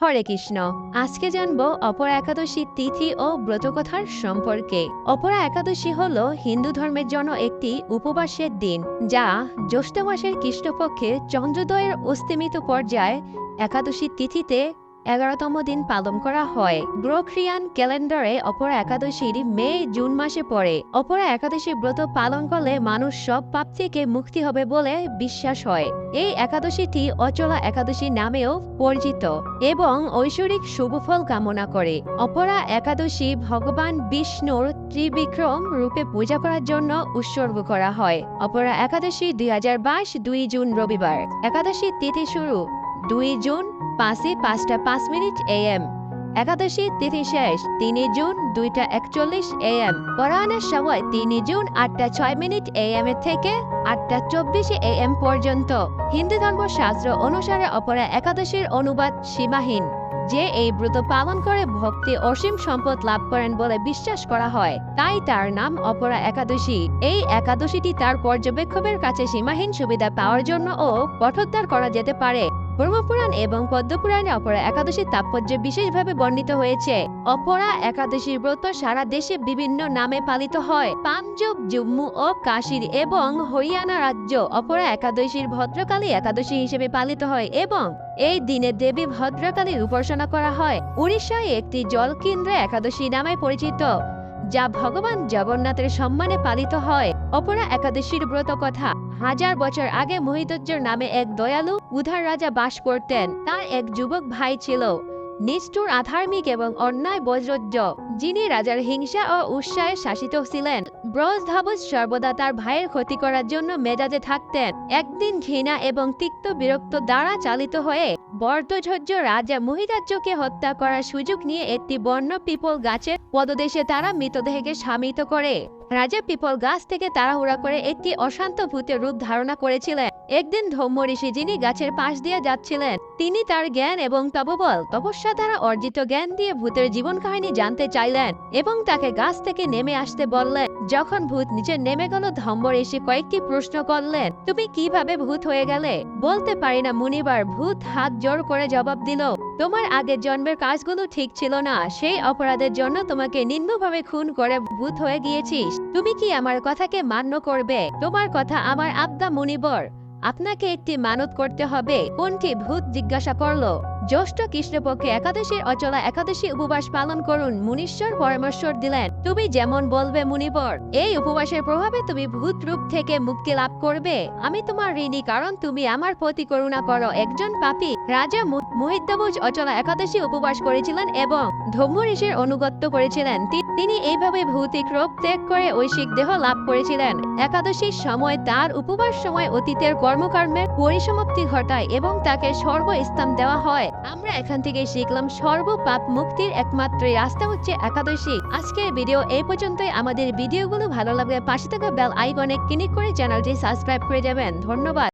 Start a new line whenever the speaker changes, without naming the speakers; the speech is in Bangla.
হরে কৃষ্ণ। আজকে জানব অপরা একাদশী তিথি ও ব্রতকথার সম্পর্কে। অপরা একাদশী হল হিন্দু ধর্মের জন্য একটি উপবাসের দিন, যা জ্যৈষ্ঠ মাসের কৃষ্ণপক্ষে চন্দ্রোদয়ের অস্তিমিত পর্যায়ে একাদশী তিথিতে এগারোতম দিন পালন করা হয়। গ্রোক্রিয়ান ক্যালেন্ডারে অপরা একাদশীর মে, জুন মাসে পড়ে। অপরা একাদশী ব্রত পালন করলে মানুষ সব পাপ থেকে মুক্তি হবে বলে বিশ্বাস হয়। এই একাদশীটি অচলা একাদশী নামেও পরিচিত এবং ঐশ্বরিক শুভফল কামনা করে। অপরা একাদশী ভগবান বিষ্ণুর ত্রিবিক্রম রূপে পূজা করার জন্য উৎসর্গ করা হয়। অপরা একাদশী দুই হাজার বাইশ, দুই জুন রবিবার। একাদশী তিথি শুরু। দুই জুন পাঁচই পাঁচটা পাঁচ মিনিট এএম একাদশী তিথি শেষ, তিন জুন দুইটা একচল্লিশ এএম পরায়ণের সময় তিন জুন আটটা ছয় মিনিট এএম এর থেকে আটটা চব্বিশ এএম পর্যন্ত। হিন্দু ধর্ম শাস্ত্র অনুসারে অপরা একাদশীর অনুবাদ সীমাহীন, যে এই ব্রত পালন করে ভক্তি অসীম সম্পদ লাভ করেন বলে বিশ্বাস করা হয়, তাই তার নাম অপরা একাদশী। এই একাদশীটি তার পর্যবেক্ষকের কাছে সীমাহীন সুবিধা পাওয়ার জন্য ও কঠোদ্ধার করা যেতে পারে। ব্রহ্মপুরাণ এবং পদ্মপুরাণে অপরা একাদশীর তাৎপর্য বিশেষভাবে বর্ণিত হয়েছে। অপরা একাদশীর ব্রত সারা দেশে বিভিন্ন নামে পালিত হয়। পাঞ্জাব, জম্মু ও কাশীর এবং হরিয়ানা রাজ্য অপরা একাদশীর ভদ্রকালী একাদশী হিসেবে পালিত হয় এবং এই দিনে দেবী ভদ্রকালীর উপাসনা করা হয়। উড়িষ্যায় একটি জলকেন্দ্র একাদশী নামে পরিচিত। যা ভগবান জগন্নাথের সম্মানে পালিত হয়। অপরা একাদশীর ব্রত কথা। হাজার বছর আগে মহিতজ্জর নামে এক দয়ালু উধার রাজা বাস করতেন। তার এক যুবক ভাই ছিল, নিষ্ঠুর, আধার্মিক এবং অন্যায় বজ্রজ্জ, যিনি রাজার হিংসা ও উৎসাহে শাসিত ছিলেন। ব্রজ ধাবজ সর্বদা তার ভাইয়ের ক্ষতি করার জন্য মেজাজে থাকতেন। একদিন ঘৃণা এবং তিক্ত বিরক্ত দ্বারা চালিত হয়ে বর্ধধ্বজ রাজা মহিরাজ্যকে হত্যা করার সুযোগ নিয়ে একটি বন্য পিপল গাছের পদদেশে তারা মৃতদেহকে শামিত করে। রাজা পিপল গাছ থেকে তাড়াহুড়া করে একটি অশান্ত ভূতের রূপ ধারণা করেছিলেন। একদিন ধৌম্য ঋষি যিনি গাছের পাশ দিয়ে যাচ্ছিলেন, তিনি তার জ্ঞান এবং তপবল, তপস্যা দ্বারা অর্জিত জ্ঞান দিয়ে ভূতের জীবন কাহিনী জানতে চাইলেন এবং তাকে গাছ থেকে নেমে আসতে বললেন। যখন ভূত নিচে নেমে গেল ধম্ম ঋষি কয়েকটি প্রশ্ন করলেন, তুমি কীভাবে ভূত হয়ে গেলে? বলতে পারি না, মুনিবার ভূত হাত জোর করে জবাব দিল। তোমার আগের জন্মের কাজগুলো ঠিক ছিল না। সেই অপরাধের জন্য তোমাকে নিম্নভাবে খুন করে ভূত হয়ে গিয়েছিস। তুমি কি আমার কথাকে মান্য করবে? তোমার কথা আমার আবদা মুনিবর আপনাকে একটি মানত করতে হবে। কোনটি? ভূত জিজ্ঞাসা করল। জ্যৈষ্ঠ কৃষ্ণপক্ষে একাদশীর অচলা একাদশী উপবাস পালন করুন, মুনীশ্বর পরামর্শ দিলেন। তুমি যেমন বলবে মুনিবর, এই উপবাসের প্রভাবে তুমি ভূত রূপ থেকে মুক্তি লাভ করবে। আমি তোমার ঋণী, কারণ তুমি আমার প্রতি করুণা করো। একজন পাপী রাজা মহিদ্দাবুজ অচলা একাদশী উপবাস করেছিলেন এবং ধম্ম ঋষির অনুগত্য করেছিলেন। তিনি এইভাবে ভৌতিক রূপ ত্যাগ করে ঐশিক দেহ লাভ করেছিলেন। একাদশীর সময় তার উপবাস সময় অতীতের কর্মকর্মের পরিসমাপ্তি ঘটায় এবং তাকে সর্বস্থান দেওয়া হয়। এখান থেকে শিখলাম সর্বপাপ মুক্তির একমাত্র রাস্তা হচ্ছে একাদশী। আজকের ভিডিও এই পর্যন্তই। আমাদের ভিডিওগুলো ভালো লাগলে পাশে থাকা বেল আইকনে ক্লিক করে চ্যানেলটি সাবস্ক্রাইব করে যাবেন। ধন্যবাদ।